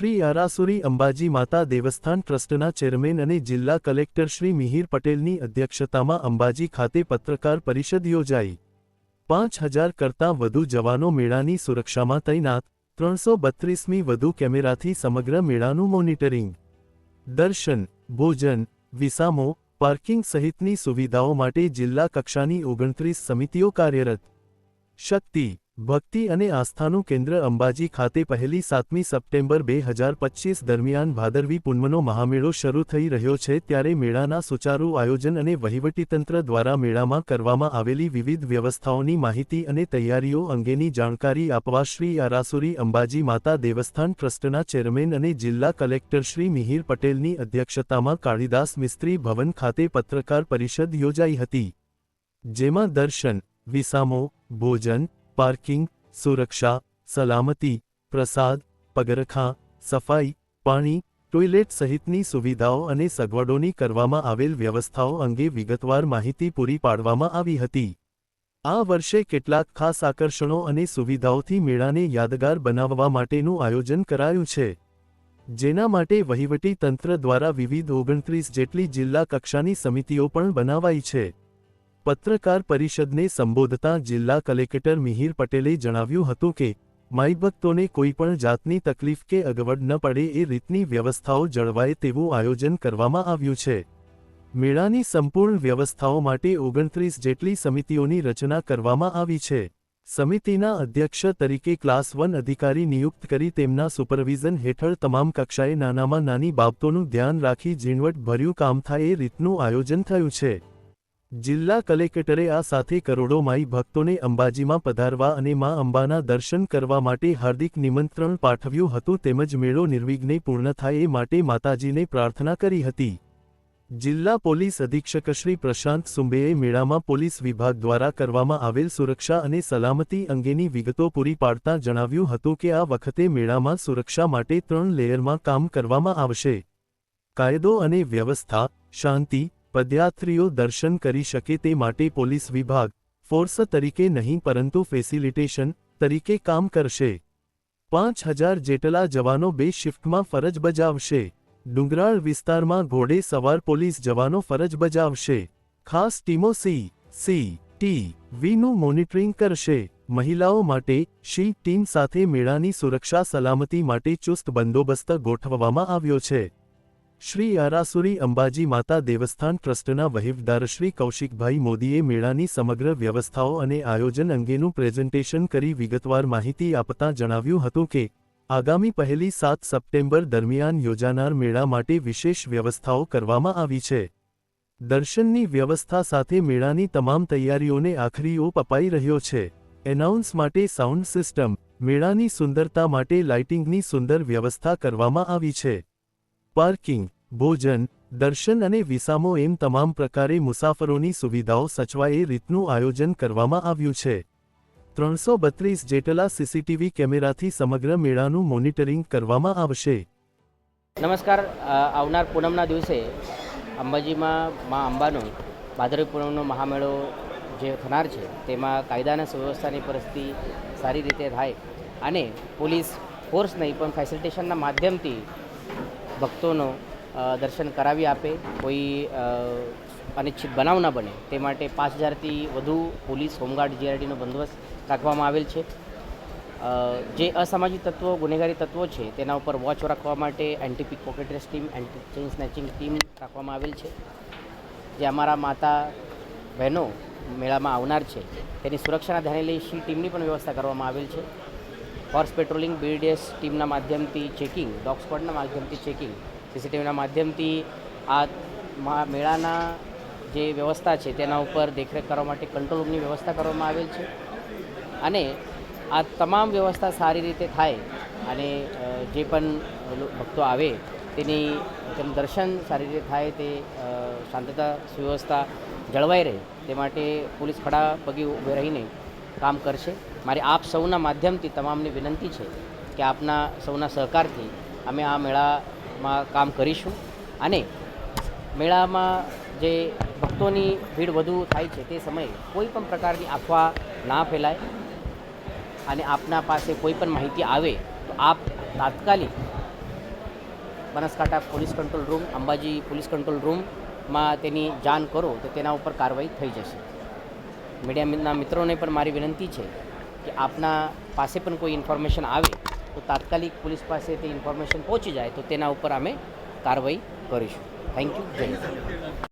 શ્રી આરાસુરી અંબાજી માતા દેવસ્થાન ટ્રસ્ટના ચેરમેન અને જિલ્લા કલેક્ટર શ્રી મિહિર પટેલની અધ્યક્ષતામાં અંબાજી ખાતે પત્રકાર પરિષદ યોજાઈ. પાંચ હજાર કરતાં વધુ જવાનો મેળાની સુરક્ષામાં તૈનાત, ત્રણસો બત્રીસમી વધુ કેમેરાથી સમગ્ર મેળાનું મોનિટરિંગ. દર્શન, ભોજન, વિસામો, પાર્કિંગ સહિતની સુવિધાઓ માટે જિલ્લા કક્ષાની ઓગણત્રીસ સમિતિઓ કાર્યરત. શક્તિ ભક્તિ અને આસ્થાનું કેન્દ્ર અંબાજી ખાતે પહેલી સાતમી સપ્ટેમ્બર બે હજાર પચીસ દરમિયાન ભાદરવી પૂનમનો મહામેળો શરૂ થઈ રહ્યો છે ત્યારે મેળાના સુચારુ આયોજન અને વહીવટીતંત્ર દ્વારા મેળામાં કરવામાં આવેલી વિવિધ વ્યવસ્થાઓની માહિતી અને તૈયારીઓ અંગેની જાણકારી આપવા શ્રી આરાસુરી અંબાજી માતા દેવસ્થાન ટ્રસ્ટના ચેરમેન અને જિલ્લા કલેક્ટર શ્રી મિહિર પટેલની અધ્યક્ષતામાં કાળીદાસ મિસ્ત્રી ભવન ખાતે પત્રકાર પરિષદ યોજાઈ હતી. જેમાં દર્શન, વિસામો, ભોજન પાર્કિંગ, સુરક્ષા, સલામતી, પ્રસાદ, પગરખાં, સફાઈ, પાણી, ટોયલેટ સહિતની સુવિધાઓ અને સગવડોની કરવામાં આવેલ વ્યવસ્થાઓ અંગે વિગતવાર માહિતી પૂરી પાડવામાં આવી હતી. આ વર્ષે કેટલાક ખાસ આકર્ષણો અને સુવિધાઓથી મેળાને યાદગાર બનાવવા માટેનું આયોજન કરાયું છે. જેના માટે વહીવટી તંત્ર દ્વારા વિવિધ ઓગણત્રીસ જેટલી જિલ્લા કક્ષાની સમિતિઓ પણ બનાવાઈ છે. પત્રકાર પરિષદને સંબોધતા જિલ્લા કલેક્ટર મિહિર પટેલે જણાવ્યું હતું કે માઈભક્તોને કોઈપણ જાતની તકલીફ કે અગવડ ન પડે એ રીતની વ્યવસ્થાઓ જળવાય તેવું આયોજન કરવામાં આવ્યું છે. મેળાની સંપૂર્ણ વ્યવસ્થાઓ માટે ઓગણત્રીસ જેટલી સમિતિઓની રચના કરવામાં આવી છે. સમિતિના અધ્યક્ષ તરીકે ક્લાસ વન અધિકારી નિયુક્ત કરી તેમના સુપરવિઝન હેઠળ તમામ કક્ષાએ નાનામાં નાની બાબતોનું ધ્યાન રાખી ઝીણવટભર્યું કામ થાય એ રીતનું આયોજન થયું છે. જિલ્લા કલેક્ટરે આ સાથે કરોડો માઈ ભક્તોને અંબાજીમાં પધારવા અને મા અંબાના દર્શન કરવા માટે હાર્દિક નિમંત્રણ પાઠવ્યું હતું તેમજ મેળો નિર્વિઘ્ને પૂર્ણ થાય એ માટે માતાજીને પ્રાર્થના કરી હતી. જિલ્લા પોલીસ અધિક્ષક શ્રી પ્રશાંત સુંબેએ મેળામાં પોલીસ વિભાગ દ્વારા કરવામાં આવેલ સુરક્ષા અને સલામતી અંગેની વિગતો પૂરી પાડતા જણાવ્યું હતું કે આ વખતે મેળામાં સુરક્ષા માટે ત્રણ લેયરમાં કામ કરવામાં આવશે. કાયદો અને વ્યવસ્થા, શાંતિ પદયાત્રીઓ દર્શન કરી શકે તે માટે પોલીસ વિભાગ, ફોર્સ તરીકે નહીં પરંતુ ફેસિલિટેશન તરીકે કામ કરશે. પાંચ હજાર જેટલા જવાનો બે શિફ્ટમાં ફરજ બજાવશે. ડુંગરાળ વિસ્તારમાં ઘોડે સવાર પોલીસ જવાનો ફરજ બજાવશે. ખાસ ટીમો સી સી, ટી વીનું મોનિટરિંગ કરશે. મહિલાઓ માટે શી ટીમ સાથે મેળાની સુરક્ષા સલામતી માટે ચુસ્ત બંદોબસ્ત ગોઠવવામાં આવ્યો છે. શ્રી આરાસુરી અંબાજી માતા દેવસ્થાન ટ્રસ્ટના વહીવદાર શ્રી કૌશિકભાઈ મોદીએ મેળાની સમગ્ર વ્યવસ્થાઓ અને આયોજન અંગેનું પ્રેઝન્ટેશન કરી વિગતવાર માહિતી આપતા જણાવ્યું હતું કે, આગામી પહેલી સાત સપ્ટેમ્બર દરમિયાન યોજાનાર મેળા માટે વિશેષ વ્યવસ્થાઓ કરવામાં આવી છે. દર્શનની વ્યવસ્થા સાથે મેળાની તમામ તૈયારીઓને આખરી ઓપ અપાઈ રહ્યો છે. એનાઉન્સ માટે સાઉન્ડ સિસ્ટમ, મેળાની સુંદરતા માટે લાઇટિંગની સુંદર વ્યવસ્થા કરવામાં આવી છે. પાર્કિંગ, ભોજન, દર્શન અને વિસામો એમ તમામ પ્રકારે મુસાફરોની સુવિધાઓ સચવાય એ રીતનું આયોજન કરવામાં આવ્યું છે. ત્રણસો બત્રીસ જેટલા સીસીટીવી કેમેરાથી સમગ્ર મેળાનું મોનિટરિંગ કરવામાં આવશે. નમસ્કાર આવનાર પૂનમના દિવસે અંબાજીમાં મા અંબાનો ભાદરવી પૂનમનો મહામેળો જે થનાર છે, તેમાં કાયદાના સુવ્યવસ્થાની પરિસ્થિતિ સારી રીતે થાય અને પોલીસ ફોર્સ નહીં પણ ફેસિલિટેશનના માધ્યમથી ભક્તોનો દર્શન કરાવી આપે, કોઈ અનિચ્છિત બનાવ ના બને. તે માટે પાંચ હજારથી વધુ પોલીસ, હોમગાર્ડ, જીઆરડીનો બંદોબસ્ત રાખવામાં આવેલ છે. જે અસામાજિક તત્વો, ગુનેગારી તત્વો છે, તેના ઉપર વોચ રાખવા માટે anti pick team, anti chain snatching team રાખવામાં આવેલ છે. જે અમારા માતા, બહેનો મેળામાં આવનાર છે. તેની સુરક્ષાના ધ્યાને લઈ શી ટીમની પણ વ્યવસ્થા કરવામાં આવેલ છે. હોર્સ પેટ્રોલિંગ બીડીએસ ટીમના માધ્યમથી ચેકિંગ, ડોગ સ્ક્વોડના માધ્યમથી ચેકિંગ, સીસીટીવીના માધ્યમથી આ મેળાના જે વ્યવસ્થા છે તેના ઉપર દેખરેખ કરવા માટે કંટ્રોલ રૂમની વ્યવસ્થા કરવામાં આવેલ છે. અને આ તમામ વ્યવસ્થા સારી રીતે થાય અને જે પણ ભક્તો આવે તેની, તેનું દર્શન સારી રીતે થાય તે શાંતતા, સુવ્યવસ્થા જળવાઈ રહે તે માટે પોલીસ ખડા પગે ઊભે રહીને કામ કરશે. મારી આપ સૌના માધ્યમથી તમામની વિનંતી છે કે આપના સૌના સહકારથી અમે આ મેળામાં કામ કરીશું. અને મેળામાં જે ભક્તોની ભીડ વધુ થાય છે તે સમયે કોઈ પણ પ્રકારની અફવા ના ફેલાય અને આપના પાસે કોઈ પણ માહિતી આવે તો આપ તાત્કાલિક Banaskantha police control room, Ambaji police control રૂમમાં તેની જાણ કરો તો તેના ઉપર કાર્યવાહી થઈ જશે. મીડિયાના મિત્રોને પણ મારી વિનંતી છે કે આપના પાસે પણ કોઈ ઇન્ફોર્મેશન આવે, તો તાત્કાલિક પોલીસ પાસે તે ઇન્ફોર્મેશન પહોંચી જાય, તો તેના ઉપર અમે કાર્યવાહી કરીશું. થેન્ક યુ જય